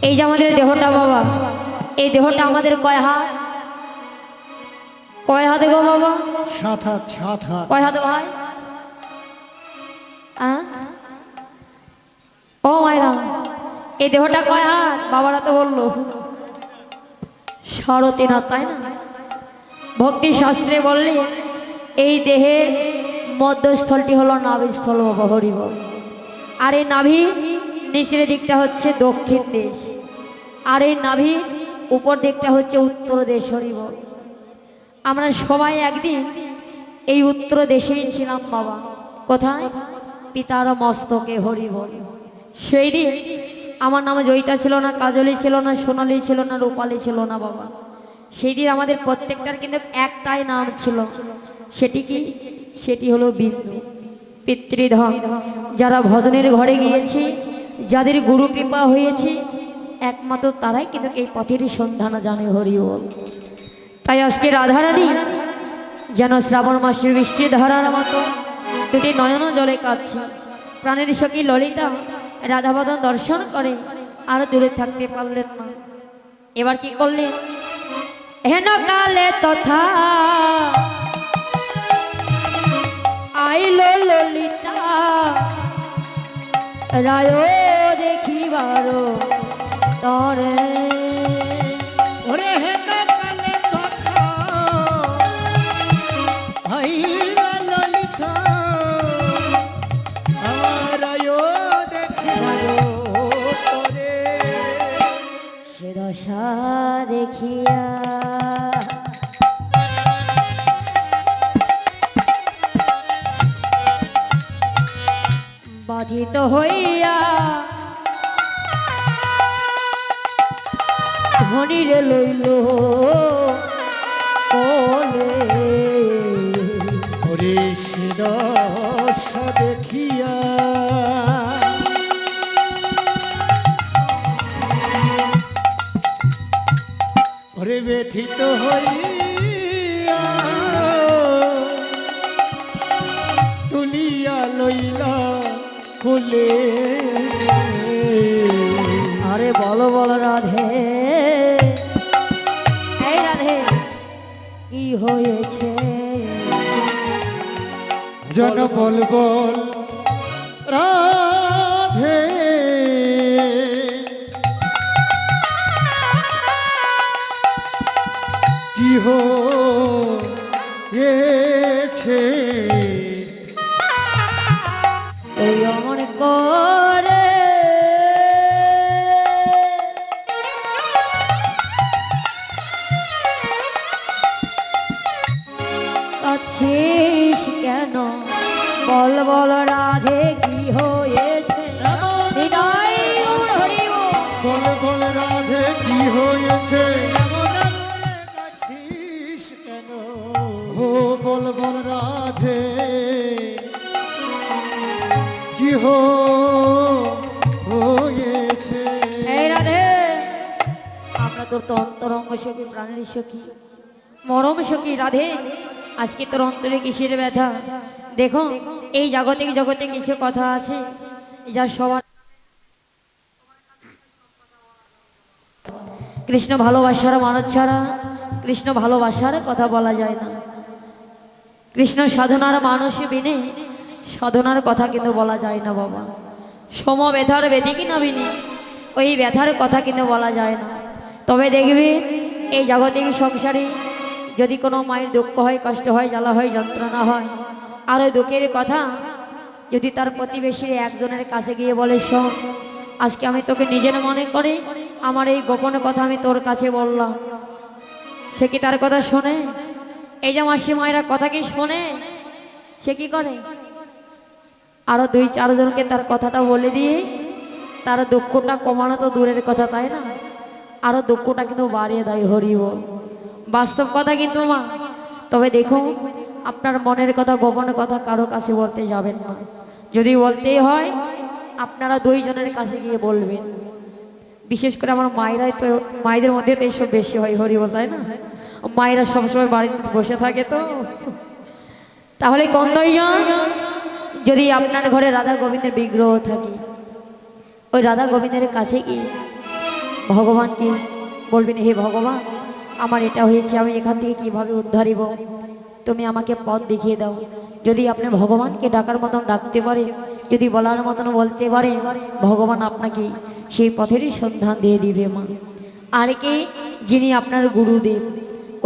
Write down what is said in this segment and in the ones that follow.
এই যে আমাদের দেহটা বাবা এই দেহটা আমাদের কয় হাত? কয় হাতে গো বাবা? সাত হাত সাত হাত। কয় হাতে ভাই? ও মায়েরা এই দেহটা কয় হাত? বাবারা তো বলল সাড়ে হাত তাই না? ভক্তি শাস্ত্রে বললে এই দেহের মধ্যস্থলটি হলো নাভিস্থল বাবা হরিব আর এই নাভি নিচের দিকটা হচ্ছে দক্ষিণ দেশ। আর এই নাভি উপর দিকটা হচ্ছে উত্তর দেশ হরিব। আমরা সবাই একদিন এই উত্তর দেশেই ছিলাম বাবা। কোথায়? পিতার মস্তকে হরি হরি সেই দিন আমার নামে জয়িতা ছিল না, কাজলি ছিল না, সোনালি ছিল না, রূপালি ছিল না বাবা। সেই দিন আমাদের প্রত্যেকটার কিন্তু একটাই নাম ছিল। সেটি কি? সেটি হলো বিন্দু পিতৃধম যারা ভজনের ঘরে গিয়েছে যাদের গুরু কৃপা হয়েছে, একমাত্র তারাই কিন্তু এই পথের সন্ধান জানে হরি বল তাই আজকে রাধারানী যেন শ্রাবণ মাসের বৃষ্টির ধারার মতো দুটি নয়ন জলে কাঁদছে প্রাণের সখী ললিতা রাধাবদন দর্শন করে, আর দূরে থাকতে পারলেন না। এবার কি করলেন হেন কালে তথা আইলো ললিতা। রায় দেখিবার বাধিত হইয়া ধনিরে লইল কোলে। সে দশা দেখিয়া। ওরে ব্যথিত হইয়া। তুলিয়া লইলা কোলে আরে বলো বলো রাধে। এই রাধে কি হয়েছে? জন বল। বল রাধে। কি হয়েছে? আছিস কেন? বল বল রাধে কি হয়েছে? বল। বল রাধে কি হয়েছে? বল বল রাধে কি হয়েছে? এই রাধে আমরা তোর তো অন্তরঙ্গ সখী প্রাণের সখী মরম সখী রাধে। আজকে তোর অন্তরে কিসের ব্যথা? দেখো, এই জাগতিক জগতে কিছু কথা আছে? যা সবার কৃষ্ণ ভালোবাসার মানুষ ছাড়া কৃষ্ণ ভালোবাসার কথা বলা যায় না। কৃষ্ণ সাধনার মানুষ বিনে সাধনার কথা কিন্তু বলা যায় না বাবা। সম ব্যথার ব্যথি কি নবিনী ওই ব্যথার কথা কিন্তু বলা যায় না। তবে দেখবে, এই জাগতিক সংসারে যদি কোনো মায়ের দুঃখ হয়, কষ্ট হয়, জ্বালা হয়, যন্ত্রণা হয়, আর ওই দুঃখের কথা, যদি তার প্রতিবেশীর একজনের কাছে গিয়ে বলে, শোন, আজকে আমি তোকে নিজের মনে করে আমার এই গোপন কথা আমি তোর কাছে বললাম। সে কি তার কথা শোনে? এই যে মাসি মায়েরা কথা কি শোনে? সে কি করে? আরও দুই চারজনকে তার কথাটা বলে দিয়ে তার দুঃখটা কমানো তো দূরের কথা, তাই না? আরও দুঃখটা কিন্তু বাড়িয়ে দেয় হরিব বাস্তব কথা কিন্তু মা তবে দেখুন আপনার মনের কথা গোপনের কথা কারও কাছে বলতে যাবেন না। যদি বলতেই হয়, আপনারা দুইজনের কাছে গিয়ে বলবেন। বিশেষ করে আমার মায়েরাই তো, মায়েদের মধ্যে তো এইসব বেশি হয় হরিবল তাই না? মায়েরা সবসময় বাড়িতে বসে থাকে তো। তাহলে কন্দইজন যদি আপনার ঘরে রাধা গোবিন্দের বিগ্রহ থাকে, ওই রাধা গোবিন্দের কাছে গিয়ে ভগবানকে বলবেন, হে ভগবান আমার এটা হয়েছে, আমি এখান থেকে কীভাবে উদ্ধারিব তুমি আমাকে পথ দেখিয়ে দাও। যদি আপনি ভগবানকে ডাকার মতন ডাকতে পারেন যদি বলার মতন বলতে পারেন ভগবান আপনাকে সেই পথেরই সন্ধান দিয়ে দিবে মা। আর কে যিনি আপনার গুরুদেব,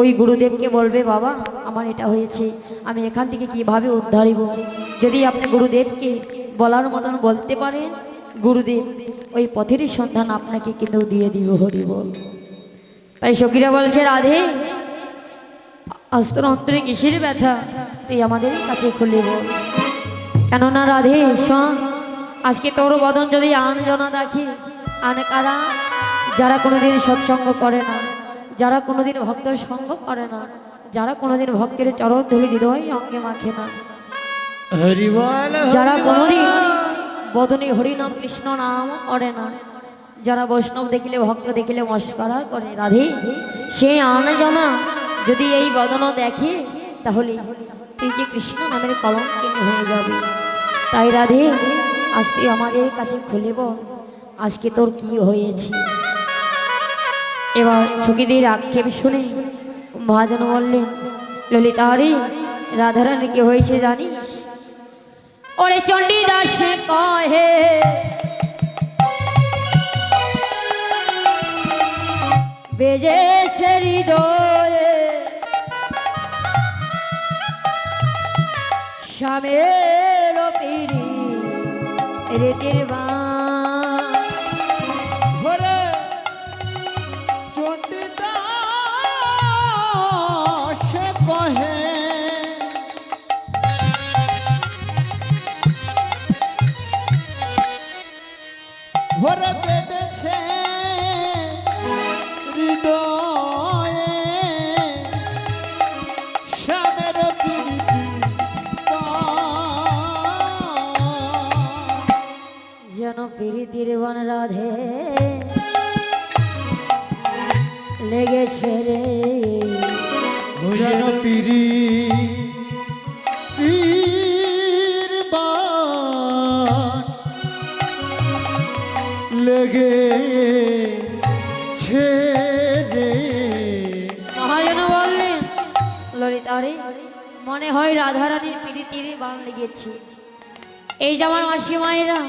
ওই গুরুদেবকে বলবে, বাবা, আমার এটা হয়েছে, আমি এখান থেকে কীভাবে উদ্ধারিব যদি আপনি গুরুদেবকে বলার মতন বলতে পারেন, গুরুদেব, ওই পথেরই সন্ধান আপনাকে কিন্তু দিয়ে দিব হরি বল তাই সখীরা বলছে রাধে অস্ত্র অস্ত্রে কিসের ব্যথা? তুই আমাদের কাছে খুলে বল। কেননা রাধে শোন আজকে তোর বদন যদি আন জনা দেখি আন কারা? যারা কোনোদিন সৎসঙ্গ করে না যারা কোনোদিন ভক্তের সঙ্গ করে না যারা কোনোদিন ভক্তের চরণ ধরে হৃদয় অঙ্গে মাখে না। যারা কোনোদিন বদনে হরিনাম কৃষ্ণ নাম করে না যারা বৈষ্ণব দেখিলে, ভক্ত দেখিলে মস্করা করে রাধে, সে আনা জমা যদি এই বদন দেখে, তাহলে তুই যে কৃষ্ণ নামের কলঙ্কিনী হয়ে যাবে। তাই রাধে, আজ তুই আমাদের কাছে খুলে বল আজকে তোর কি হয়েছে? এবার সখীদের আক্ষেপ শুনে মহাজন বললেন, ললিতা হরে রাধারানী কি হয়েছে জানিস? ওরে চণ্ডীদাস কহে বেজে সে হৃদয়ে। স্বামের পিড়ি রেতির বা। হরে চন্ডিদাস কহে হরে যেন প্রীতির বন রাধে। লেগেছে রে। যেন পিরি লেগে বললেন ললিতা রে মনে হয় রাধারানীর প্রীতির বান লেগেছে। এই যে আমার মাসি মায়েরা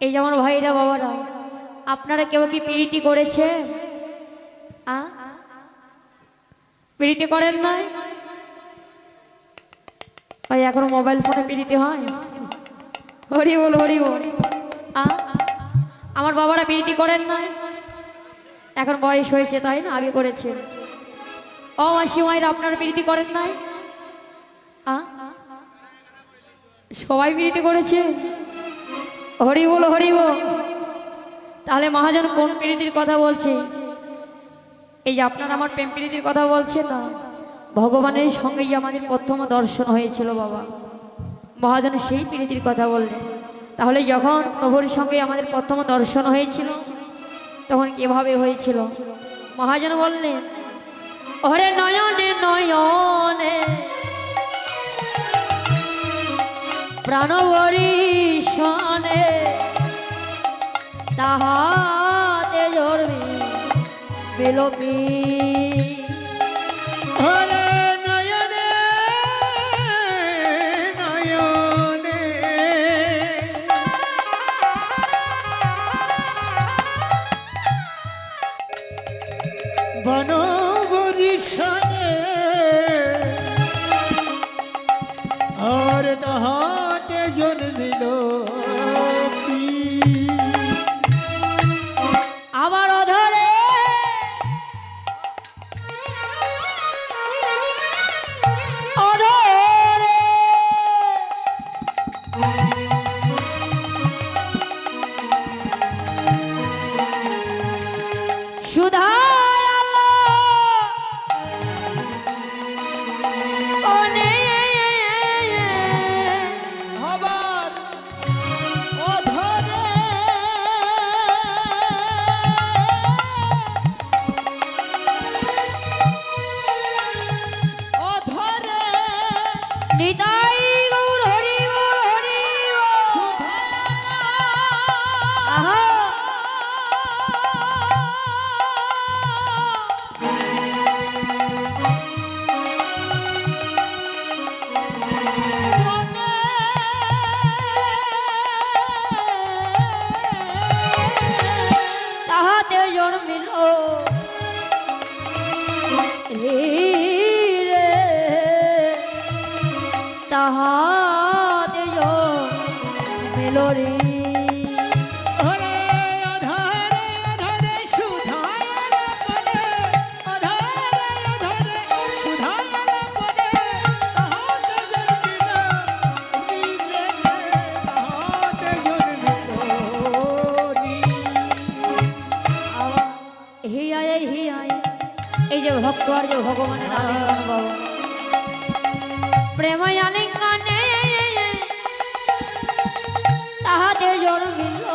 এই যেমন ভাইরা বাবারা, আপনারা কেউ কি প্রীতি করেছে? প্রীতি করেন নাই? ওই এখন মোবাইল ফোনে প্রীতি হয়? হরি বল হরি বল। আমার বাবারা প্রীতি করেন নাই? এখন বয়স হয়েছে, তাই না? আগে করেছে। ও মাসি মায়েরা আপনারা প্রীতি করেন নাই? আ? সবাই প্রীতি করেছে? হরি বল হরি বল। তাহলে মহাজন কোন প্রীতির কথা বলছে? এই যে আপনারা আমার প্রেম প্রীতির কথা বলছে না, ভগবানের সঙ্গেই আমাদের প্রথম দর্শন হয়েছিল বাবা। মহাজন সেই প্রীতির কথা বললেন। তাহলে যখন প্রভুর সঙ্গে আমাদের প্রথম দর্শন হয়েছিল, তখন কীভাবে হয়েছিল? মহাজন বললেন, ওরে নয়নে নয়নে প্রাণবরিশনে তাহাতে জর্মি বিলোপি। হরে নয়নে নয়নে। বনবরিশনে আর তাহাতে আলো রে। এই যে ভক্ত আর যে ভগবানের প্রেমায় আলিঙ্গ তাহাতে জন্মিল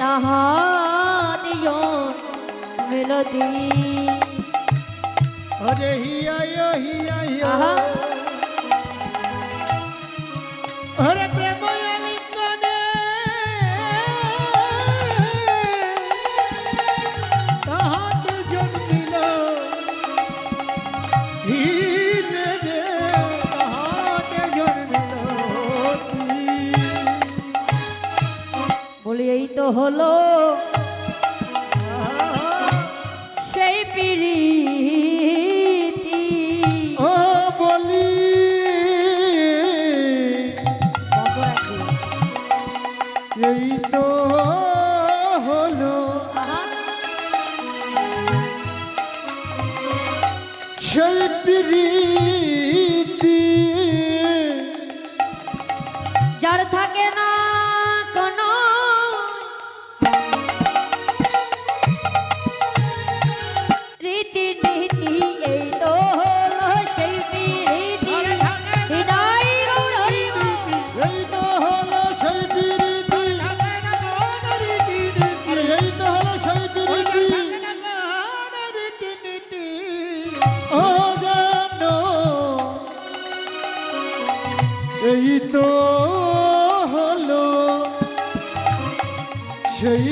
তাহাতে জন্মিল অরে হিয়া হিয়া হিয়া অরে প্রেম হলো। সেই পিড়ি পীড়িত হলো। সেই